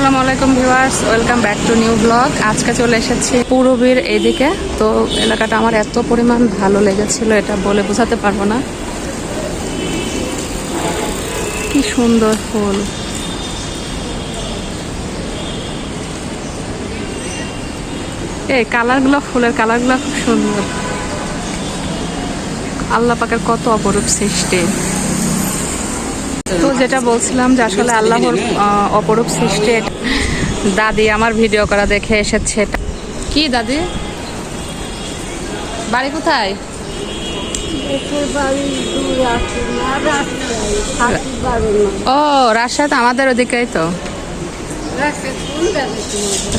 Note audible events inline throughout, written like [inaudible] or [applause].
আসসালামু আলাইকুম viewers, welcome back to new blog. আজকে চলে এসেছি পূরবীর এইদিকে তো এলাকাটা আমার এত পরিমাণ ভালো লেগেছিল, এটা বলে বোঝাতে পারব না। কি সুন্দর ফুল। এই কালারগুলো, ফুলের কালারগুলো খুব সুন্দর। আল্লাহ পাকের কত অপরূপ সৃষ্টি। তো যেটা বলছিলাম যে আসলে আল্লাহর অপরূপ সৃষ্টি দাদি আমার ভিডিও করা দেখে এসেছে কি দাদি? বাড়ি কোথায়? ও রাজশাহী তো আমাদের ওদিকেই তো।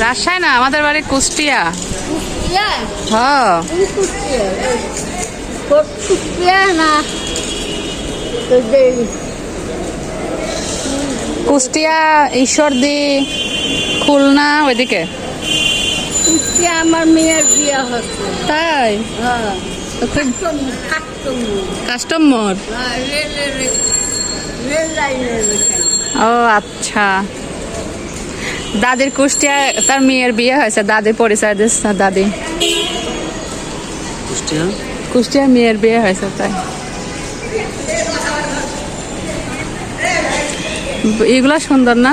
রাজশাহী না আমাদের বাড়ি কুষ্টিয়া। কুষ্টিয়া? হ। কোন কুষ্টিয়া কুষ্টিয়া কুষ্টিয়া ঈশ্বরদী খুলনা ওইদিকে? কুষ্টিয়া আমার মেয়ের বিয়ে হচ্ছে। তাই? হ্যাঁ। কাস্টমার? হ্যাঁ ও আচ্ছা। দাদির কুষ্টিয়া তার মেয়ের বিয়ে হয়েছে দাদি পরিচয় দিচ্ছে দাদি। কুষ্টিয়া? কুষ্টিয়ার মেয়ের বিয়ে হয়েছে তাই। এগুলা সুন্দর না?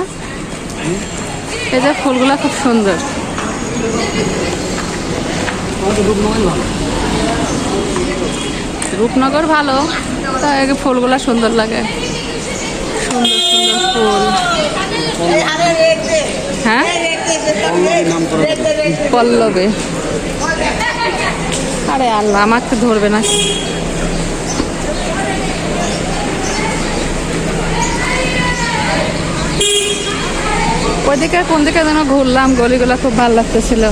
এই যে ফুলগুলা খুব সুন্দর। রূপনগর ভালো আগে ফুলগুলা সুন্দর লাগে। সুন্দর সুন্দর ফুল। হ্যাঁ? পল্লবে। আরে আল্লাহ, আমাকে ধরবে না। ওইদিকে কোন দিকে যেন ঘুরলাম গলিগুলো খুব ভালো লাগতেছিল।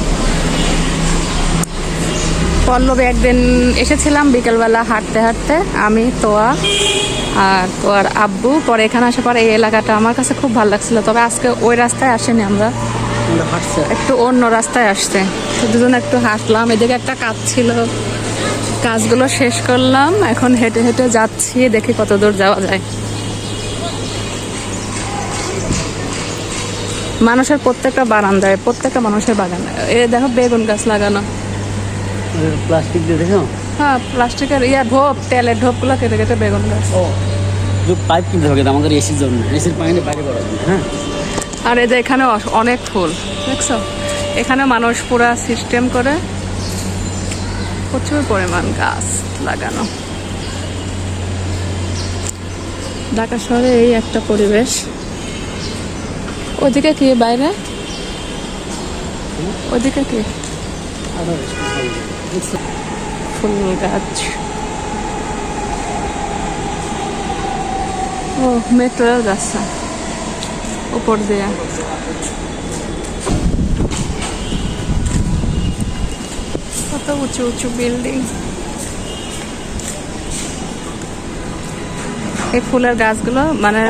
পল্লবে একদিন এসেছিলাম বিকেলবেলা হাঁটতে হাঁটতে আমি তোয়া আর তোয়ার আব্বু। পরে এখানে আসার পরে এই এলাকাটা আমার কাছে খুব ভালো লাগছিল। তবে আজকে ওই রাস্তায় আসেনি আমরা। আমরা একটু অন্য রাস্তায় আসছে। তো দুজন একটু হাঁটলাম এদিকে একটা কাজ ছিল। কাজগুলো শেষ করলাম এখন হেঁটে হেঁটে যাচ্ছি দেখি কত দূর যাওয়া যায়। মানুষের প্রত্যেকটা বারান্দায় প্রত্যেকটা মানুষের বাগানে। এ দেখো বেগুন গাছ লাগানো। প্লাস্টিক দিয়ে দেখো হ্যাঁ প্লাস্টিকের ইয়া ঢোপ তেলের ঢোপগুলো কেটে কেটে বেগুন গাছ। ও যে পাইপ কিনতে হবে আমাদের এসির জন্য। এসির পানি বাইরে করার হ্যাঁ? আর এই যে এখানে অনেক ফুল দেখছ? এখানে মানুষ পুরা সিস্টেম করে প্রচুর পরিমাণ গাছ লাগানো। ঢাকা শহরে এই একটা পরিবেশ। ওদিকে কি? বাইরে? ওদিকে কি? ফুল গাছ ও, মেট্রো যাচ্ছে। উপর দিয়ে। কত উঁচু উঁচু বিল্ডিং। এই ফুলের গাছগুলো মানে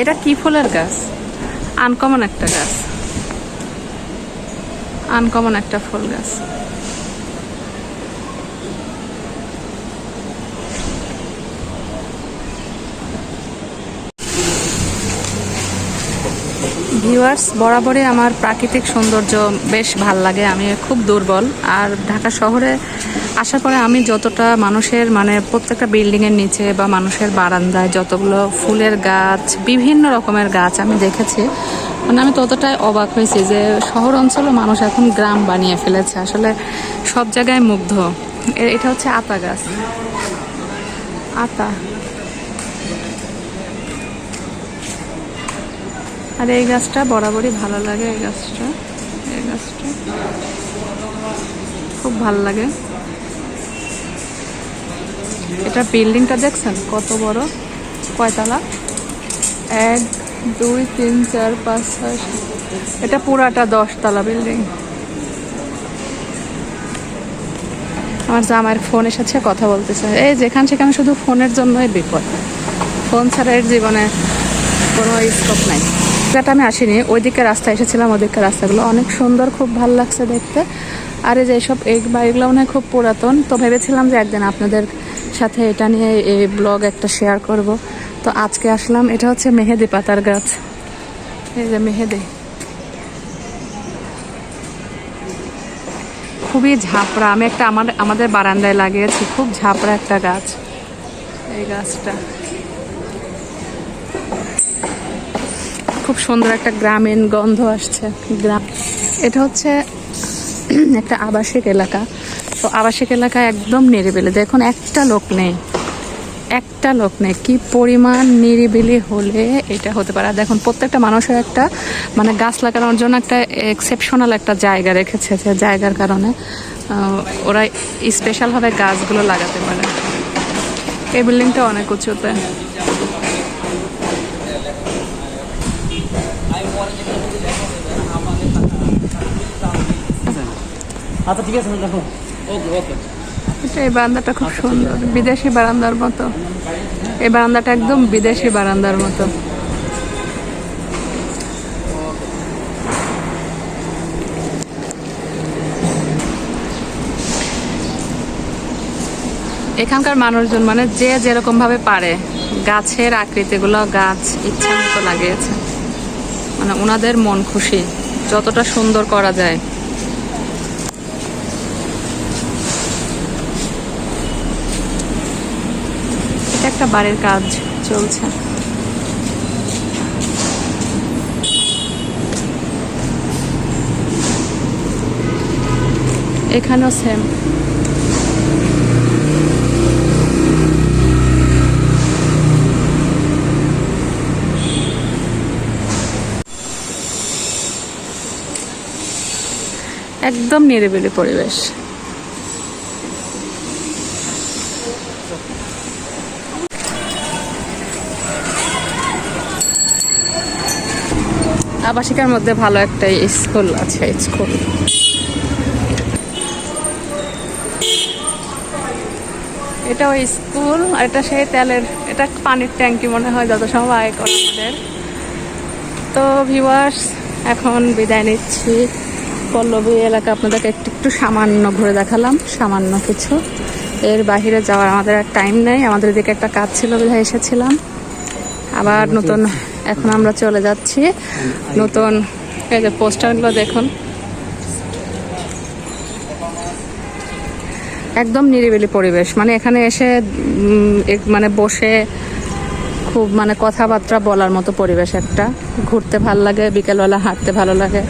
এটা কি ফুলের গাছ? আনকমন একটা গাছ। আনকমন একটা ফুল গাছ। ভিউয়ার্স বরাবরই আমার প্রাকৃতিক সৌন্দর্য বেশ ভালো লাগে, আমি খুব দুর্বল। আর ঢাকা শহরে আসার পরে আমি যতটা মানুষের মানে প্রত্যেকটা বিল্ডিংয়ের নিচে বা মানুষের বারান্দায় যতগুলো ফুলের গাছ, বিভিন্ন রকমের গাছ আমি দেখেছি মানে আমি ততটাই অবাক হয়েছি যে শহর অঞ্চলে মানুষ এখন গ্রাম বানিয়ে ফেলেছে। আসলে সব জায়গায় মুগ্ধ। এটা হচ্ছে আতা গাছ। আতা। আর এই গাছটা বরাবরই ভালো লাগে, এই গাছটা এই গাছটা। খুব ভালো লাগে। এটা বিল্ডিংটা দেখছেন? কত বড়? কয়তলা? এক, দুই, তিন, চার, পাঁচ, ছয়। এটা পুরাটা দশতলা বিল্ডিং। আমার জামাইয়ের ফোন এসেছে, কথা বলতেছে। এই যেখানে সেখানে শুধু ফোনের জন্যই বিপদ। ফোন ছাড়া এর জীবনে কোনো স্কোপ নাই। যেটা আমি আসিনি, ওইদিকে রাস্তা এসেছিলাম ওইদিকে রাস্তাগুলো অনেক সুন্দর, খুব ভালো লাগছে দেখতে। আর এই যে সব বাড়িগুলো মনে হয় খুব পুরাতন, তো ভেবেছিলাম যে একদিন আপনাদের সাথে এটা নিয়ে এই ব্লগ একটা শেয়ার করব। তো আজকে আসলাম, এটা হচ্ছে মেহেদি পাতার গাছ। এই যে মেহেদি। খুবই ঝাঁপড়া, আমি একটা আমার, আমাদের বারান্দায় লাগিয়েছি, খুব ঝাঁপড়া একটা গাছ। এই গাছটা। খুব সুন্দর একটা গ্রামীণ গন্ধ আসছে, গ্রাম এটা হচ্ছে [clears throat] একটা আবাসিক এলাকা। তো আবাসিক এলাকা একদম নিরিবিলি। দেখুন, একটা লোক নেই, একটা লোক নেই। কি পরিমাণ নিরিবিলি হলে এটা হতে পারে। আর দেখুন, প্রত্যেকটা মানুষের একটা মানে গাছ লাগানোর জন্য একটা এক্সেপশনাল একটা জায়গা রেখেছে যে জায়গার কারণে ওরা স্পেশালভাবে গাছগুলো লাগাতে পারে। এই বিল্ডিংটা অনেক উঁচুতে। আচ্ছা ঠিক আছে দেখো। ওকে ওকে এই বারান্দাটা খুব সুন্দর। বিদেশি বারান্দার মতো। এই বারান্দাটা একদম বিদেশি বারান্দার মতো। এখানকার মানুষজন মানে যে যেরকম ভাবে পারে গাছের আকৃতিগুলো গাছ ইচ্ছা মতো লাগিয়েছে। মানে ওনাদের মন খুশি যতটা সুন্দর করা যায়। একটা বাড়ির কাজ চলছে। এখানেও সেম একদম নিরিবিলি পরিবেশ। আবাসিকার মধ্যে ভালো একটা স্কুল আছে স্কুল। এটা ওই স্কুল আর এটা সেই তেলের এটা পানির ট্যাঙ্কি মনে হয় যত সময় আয় করে আমাদের। তো ভিউয়ার্স এখন বিদায় নিচ্ছি। পল্লবী এলাকা আপনাদেরকে একটু একটু সামান্য ঘুরে দেখালাম সামান্য কিছু। এর বাইরে যাওয়ার আমাদের আর টাইম নেই আমাদের এদিকে একটা কাজ ছিল বিধায় এসেছিলাম। আবার নতুন এখন আমরা চলে যাচ্ছি নতুন, এই যে পোস্টারগুলো দেখুন। একদম নিরিবিলি পরিবেশ। মানে এখানে এসে মানে বসে খুব মানে কথাবার্তা বলার মতো পরিবেশ একটা। ঘুরতে ভালো লাগে, বিকেলবেলা হাঁটতে ভালো লাগে।